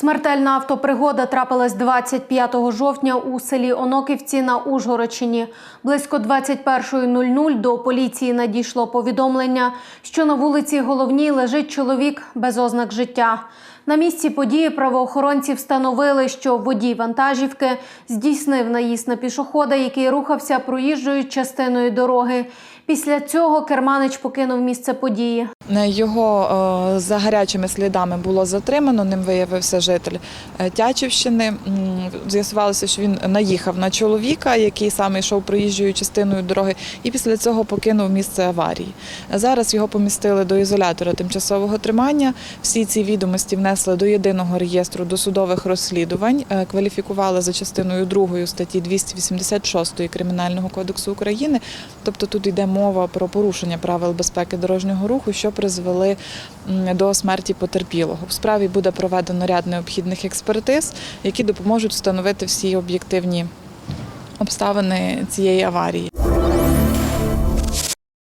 Смертельна автопригода трапилась 25 жовтня у селі Оноківці на Ужгородщині. Близько 21.00 до поліції надійшло повідомлення, що на вулиці Головній лежить чоловік без ознак життя. На місці події правоохоронці встановили, що водій вантажівки здійснив наїзд на пішохода, який рухався проїжджою частиною дороги. Після цього керманич покинув місце події. Його е, за гарячими слідами було затримано. Ним виявився житель е, Тячівщини. З'ясувалося, що він наїхав на чоловіка, який саме йшов проїжджою частиною дороги, і після цього покинув місце аварії. Зараз його помістили до ізолятора тимчасового тримання. Всі ці відомості внесли до єдиного реєстру досудових розслідувань, е, кваліфікували за частиною 2 статті 286 Кримінального кодексу України. Тобто тут йде мова про порушення правил безпеки дорожнього руху, що призвели до смерті потерпілого. В справі буде проведено ряд необхідних експертиз, які допоможуть встановити всі об'єктивні обставини цієї аварії.